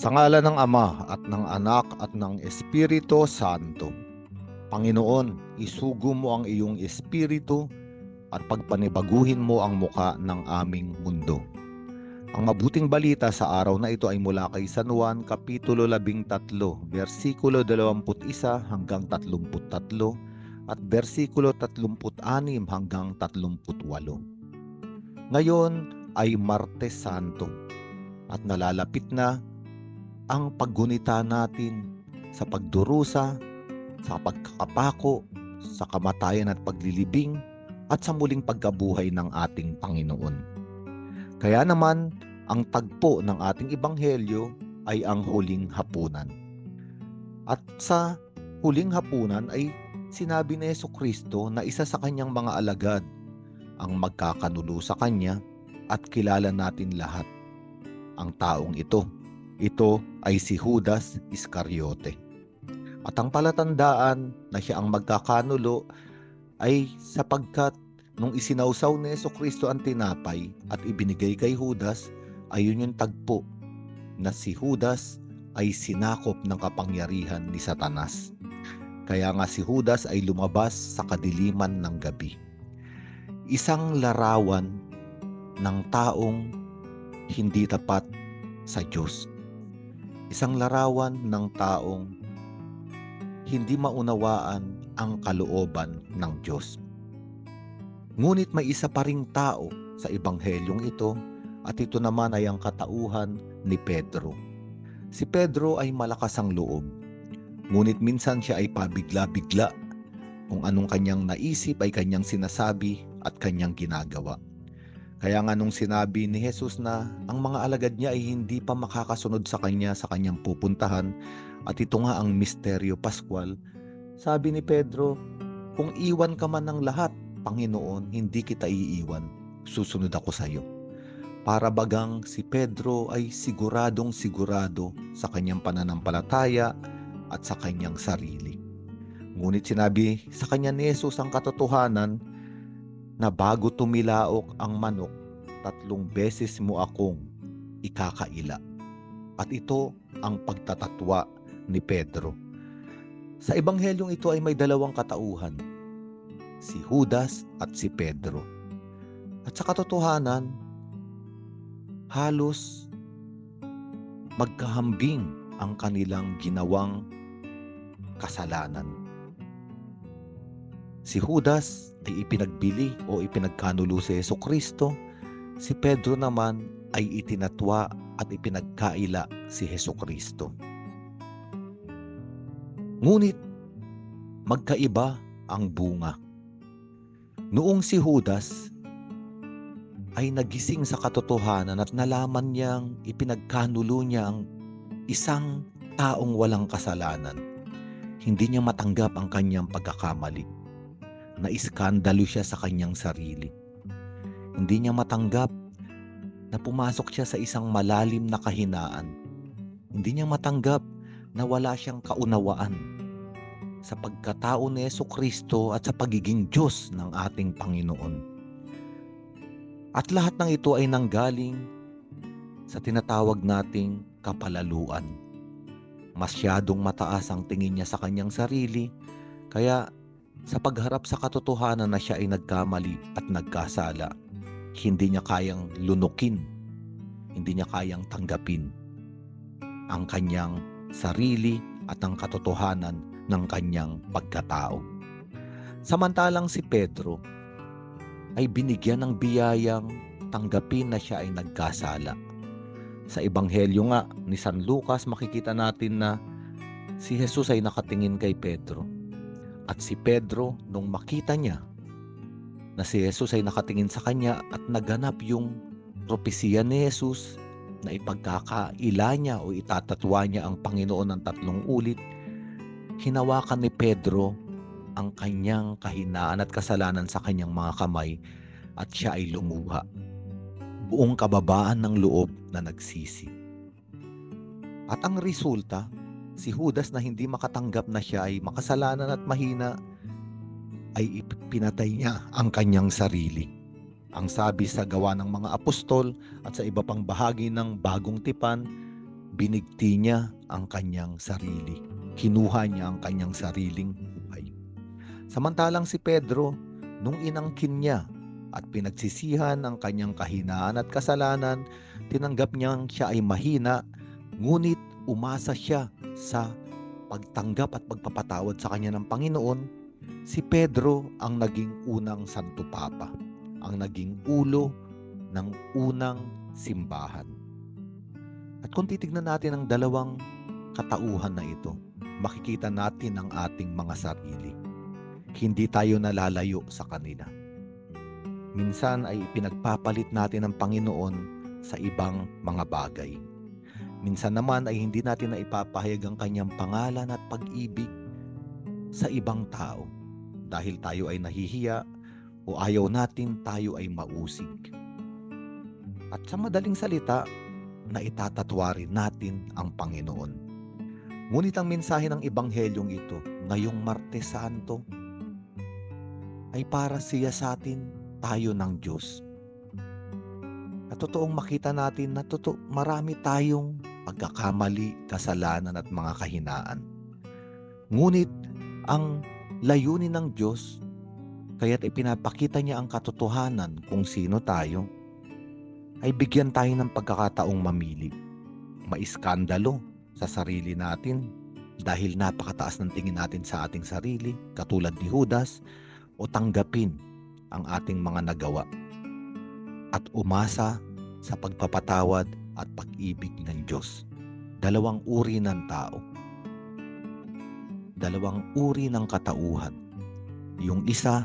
Sa ngala ng Ama at ng Anak at ng Espiritu Santo. Panginoon, isugo mo ang iyong espiritu at pagpanibaguhin mo ang muka ng aming mundo. Ang mabuting balita sa araw na ito ay mula kay San Juan Kapitulo 13, versikulo 21 hanggang 33 at versikulo 36 hanggang 38. Ngayon ay Martes Santo at nalalapit na ang paggunita natin sa pagdurusa, sa pagkakapako, sa kamatayan at paglilibing, at sa muling pagkabuhay ng ating Panginoon. Kaya naman, ang tagpo ng ating Ebanghelyo ay ang huling hapunan. At sa huling hapunan ay sinabi ni Yeso Kristo na isa sa kanyang mga alagad ang magkakanulo sa kanya at kilala natin lahat ang taong ito. Ito ay si Judas Iscariote. At ang palatandaan na siya ang magkakanulo ay sapagkat nung isinausaw ni Yeso Kristo ang tinapay at ibinigay kay Judas, ayun yung tagpo na si Judas ay sinakop ng kapangyarihan ni Satanas. Kaya nga si Judas ay lumabas sa kadiliman ng gabi. Isang larawan ng taong hindi tapat sa Diyos. Isang larawan ng taong hindi maunawaan ang kalooban ng Diyos. Ngunit may isa pa ring tao sa ebanghelyong ito at ito naman ay ang katauhan ni Pedro. Si Pedro ay malakas ang loob. Ngunit minsan siya ay pabigla-bigla. Kung anong kanyang naisip ay kanyang sinasabi at kanyang ginagawa. Kaya nga nung sinabi ni Jesus na ang mga alagad niya ay hindi pa makakasunod sa kanya sa kanyang pupuntahan at ito nga ang misteryo Pascual, sabi ni Pedro, kung iwan ka man ng lahat, Panginoon, hindi kita iiwan. Susunod ako sa iyo. Para bagang si Pedro ay siguradong sigurado sa kanyang pananampalataya at sa kanyang sarili. Ngunit sinabi sa kanya ni Jesus ang katotohanan na bago tumilaok ang manok, tatlong beses mo akong ikakaila. At ito ang pagtatatwa ni Pedro. Sa ebanghelyong ito ay may dalawang katauhan, si Judas at si Pedro. At sa katotohanan, halos magkahambing ang kanilang ginawang kasalanan. Si Judas ay ipinagbili o ipinagkanulo si Yeso Kristo. Si Pedro naman ay itinatwa at ipinagkaila si Heso Kristo. Ngunit magkaiba ang bunga. Noong si Judas ay nagising sa katotohanan at nalaman niyang ipinagkanulo niya ang isang taong walang kasalanan. Hindi niya matanggap ang kanyang pagkakamali. Naiskandalo siya sa kanyang sarili. Hindi niya matanggap na pumasok siya sa isang malalim na kahinaan. Hindi niya matanggap na wala siyang kaunawaan sa pagkatao ni Yeso Kristo at sa pagiging Diyos ng ating Panginoon. At lahat ng ito ay nanggaling sa tinatawag nating kapalaluan. Masyadong mataas ang tingin niya sa kanyang sarili, kaya sa pagharap sa katotohanan na siya ay nagkamali at nagkasala, hindi niya kayang lunukin, hindi niya kayang tanggapin ang kanyang sarili at ang katotohanan ng kanyang pagkatao. Samantalang si Pedro ay binigyan ng biyayang tanggapin na siya ay nagkasala. Sa ebanghelyo nga ni San Lucas makikita natin na si Jesus ay nakatingin kay Pedro. At si Pedro nung makita niya na si Jesus ay nakatingin sa kanya at naganap yung propesiya ni Jesus na ipagkakaila niya o itatatwa niya ang Panginoon ng tatlong ulit, hinawakan ni Pedro ang kanyang kahinaan at kasalanan sa kanyang mga kamay at siya ay lumuha. Buong kababaan ng loob na nagsisi. At ang resulta, si Judas na hindi makatanggap na siya ay makasalanan at mahina, ay pinatay niya ang kanyang sarili. Ang sabi sa gawa ng mga apostol at sa iba pang bahagi ng bagong tipan, binigti niya ang kanyang sarili. Kinuha niya ang kanyang sariling buhay. Samantalang si Pedro, nung inangkin niya at pinagsisihan ang kanyang kahinaan at kasalanan, tinanggap niyang siya ay mahina, ngunit umasa siya sa pagtanggap at pagpapatawad sa kanya ng Panginoon, si Pedro ang naging unang Santo Papa, ang naging ulo ng unang simbahan. At kung titignan natin ang dalawang katauhan na ito, makikita natin ang ating mga sarili. Hindi tayo nalalayo sa kanila. Minsan ay pinagpapalit natin ang Panginoon sa ibang mga bagay. Minsan naman ay hindi natin na ipapahayag ang kanyang pangalan at pag-ibig sa ibang tao dahil tayo ay nahihiya o ayaw natin tayo ay mausig. At sa madaling salita, na itatatwarin natin ang Panginoon. Ngunit ang mensahe ng Ebanghelyong ito, ngayong Martes Santo, ay para siya sa atin tayo ng Diyos. At totoong makita natin na totoo, marami tayong pagkakamali, kasalanan at mga kahinaan. Ngunit ang layunin ng Diyos, kaya't ipinapakita niya ang katotohanan kung sino tayo, ay bigyan tayo ng pagkakataong mamili. Maiskandalo sa sarili natin dahil napakataas ng tingin natin sa ating sarili, katulad ni Judas, o tanggapin ang ating mga nagawa at umasa sa pagpapatawad at pag-ibig ng Diyos. Dalawang uri ng tao. Dalawang uri ng katauhan. Yung isa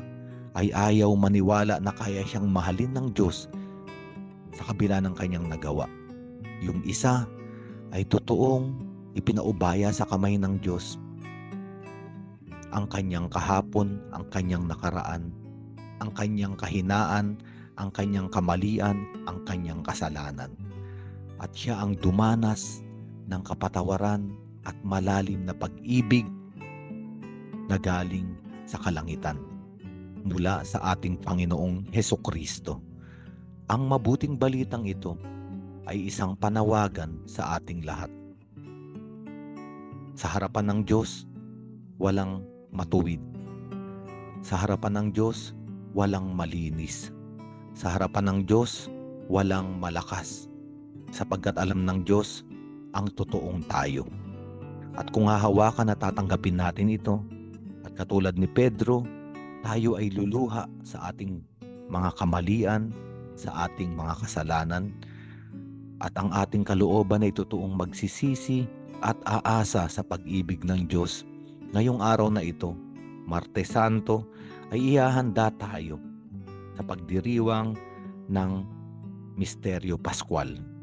ay ayaw maniwala na kaya siyang mahalin ng Diyos sa kabila ng kanyang nagawa. Yung isa ay totoong ipinaubaya sa kamay ng Diyos ang kanyang kahapon, ang kanyang nakaraan, ang kanyang kahinaan, ang kanyang kamalian, ang kanyang kasalanan. At siya ang dumanas ng kapatawaran at malalim na pag-ibig na galing sa kalangitan mula sa ating Panginoong Heso Kristo. Ang mabuting balitang ito ay isang panawagan sa ating lahat. Sa harapan ng Diyos, walang matuwid. Sa harapan ng Diyos, walang malinis. Sa harapan ng Diyos, walang malakas. Sapagkat alam ng Diyos ang totoong tayo. At kung hahawakan at tatanggapin natin ito, at katulad ni Pedro, tayo ay luluha sa ating mga kamalian, sa ating mga kasalanan, at ang ating kalooban ay totoong magsisisi at aasa sa pag-ibig ng Diyos ngayong araw na ito, Martes Santo, ay ihahanda tayo sa pagdiriwang ng Misteryo Pascual.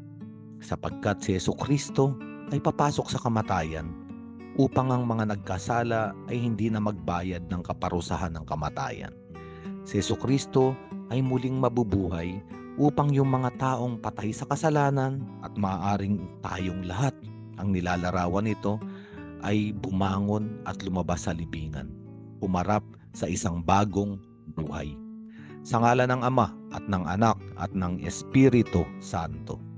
Sapagkat si Yeso Kristo ay papasok sa kamatayan upang ang mga nagkasala ay hindi na magbayad ng kaparusahan ng kamatayan. Si Yeso Kristo ay muling mabubuhay upang yung mga taong patay sa kasalanan at maaaring tayong lahat ang nilalarawan nito ay bumangon at lumabas sa libingan, umarap sa isang bagong buhay. Sa ngala ng Ama at ng Anak at ng Espiritu Santo.